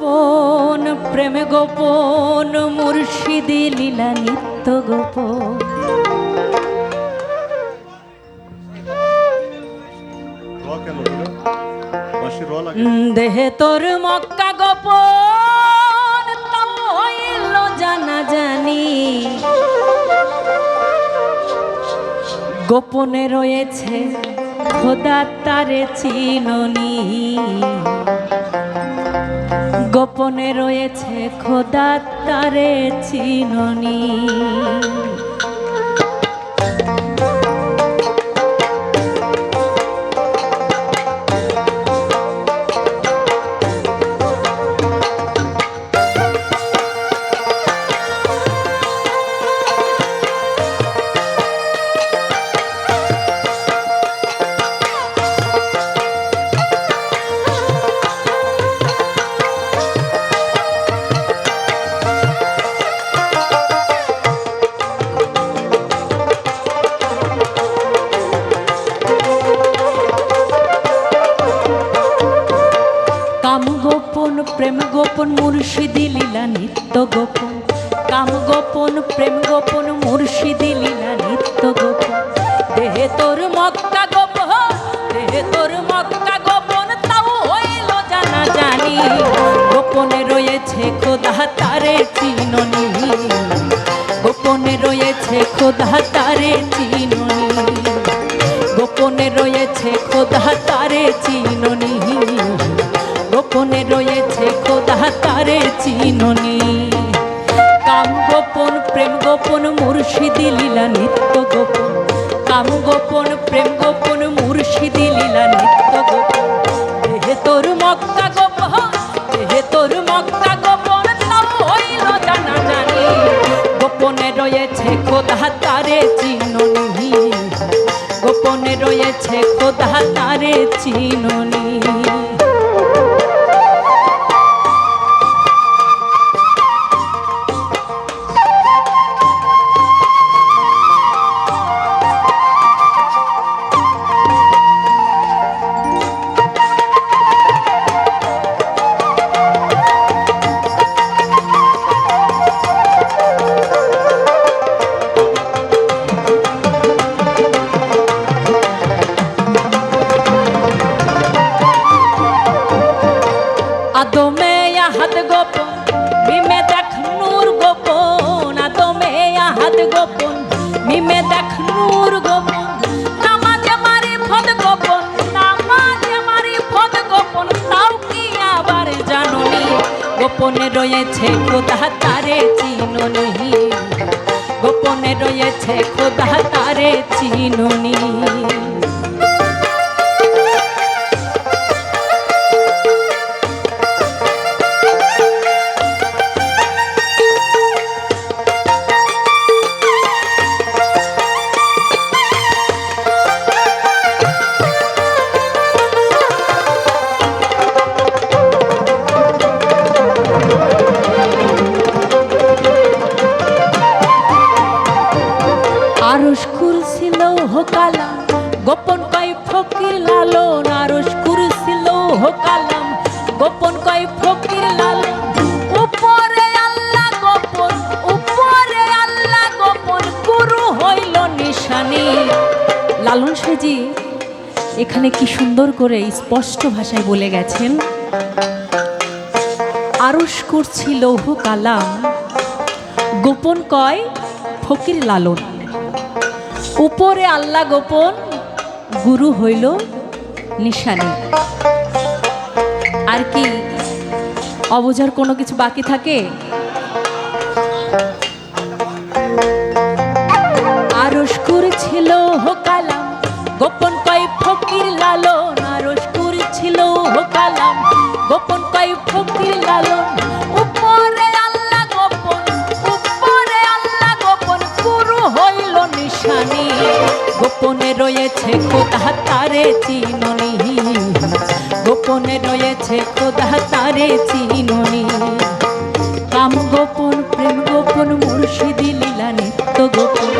গোপন প্রেম গোপন মুর্শিদি লীলা নিত্য গোপন। দেহে তোর মক্কা গোপন হইল জানা জানি। গোপনে রয়েছে খোদা তারে চিননি। গোপনে রয়েছে খোদা তারে চিননি। গোপন, প্রেম গোপন, মুর্শিদি লীলা, নিত্য গোপন। কাম গোপন, প্রেম গোপন, মুর্শিদি লীলা, নিত্য গোপন। দেহে তোর মক্কা গোপন, দেহে তোর মক্কা গোপন, তাও হইল জানা জানি। গোপনে রয়েছে খোদা, তারে চিননি। গোপনে রয়েছে খোদা, তারে চিননি। গোপনে রয়েছে খোদা, তারে চিননি। গোপনে রয়েছে খোদা তারে চিননি। কাম গোপন, প্রেম গোপন, মুর্শিদি লীলা, নিত্য গোপন। কাম গোপন, প্রেম গোপন, মুর্শিদি লীলা, নিত্য গোপন। দেহে তোর মক্কা গোপন, দেহে তোর মক্কা গোপন তাও হইল জানা জানি। গোপনে রয়েছে খোদা তারে চিননি। গোপনে রয়েছে খোদা তারে চিননি। গোপন, মিমে দেখ নূর গোপন, নামাজে মারি ফদ গোপন, নামাজে মারি ফদ গোপন, তাও কি আবার জাননি? গোপনে রয়েছে খোদা, তারে চিননি। গোপনে রয়েছে খোদা, তারে চিননি। হোকালাম। গোপন কয় ফকির লালন আরস কুরছিল হোকালাম। গোপন কয় ফকির লালন, উপরে আল্লাহ গোপন, উপরে আল্লাহ গোপন, গুরু হইল নিশানি। লালন সেজি, এখানে কি সুন্দর করে স্পষ্ট ভাষায় বলে গেছেন? আরস করছি লৌহ কালাম গোপন কয় ফকির লালন। উপরে আল্লাহ গোপন, গুরু হইল নিশানি। আর কি অবজার কোনো কিছু বাকি থাকে? আরস করেছিল হোকালাম, গোপন কয় ফকির লালন। গোপনে রয়েছে খোদা তারে চিনি গোপনে রয়েছে খোদা তারে চিনি কাম গোপন, প্রেম গোপন, মুর্শিদি লীলা নিত্য গোপন।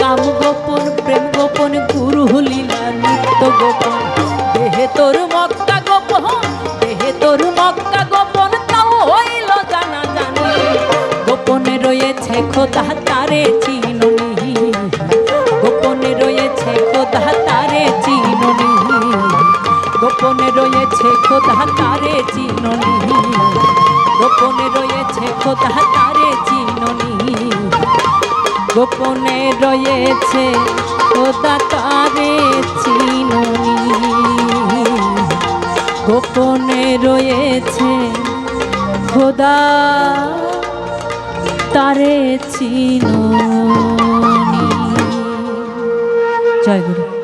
কাম গোপন, প্রেম গোপন, গুরু লীলা নিত্য গোপন। দেহে তোর মক্কা গোপন, দেহে তোর মক্কা গোপন, তাও হইল জানা জানি গোপনে রয়েছে খোদা খোদা তারে চিননি। গোপনে রয়েছে খোদা তারে চিননি। গোপনে রয়েছে খোদা তারে চিননি। গোপনে রয়েছে খোদা তারে চিননি। জয় গুরু।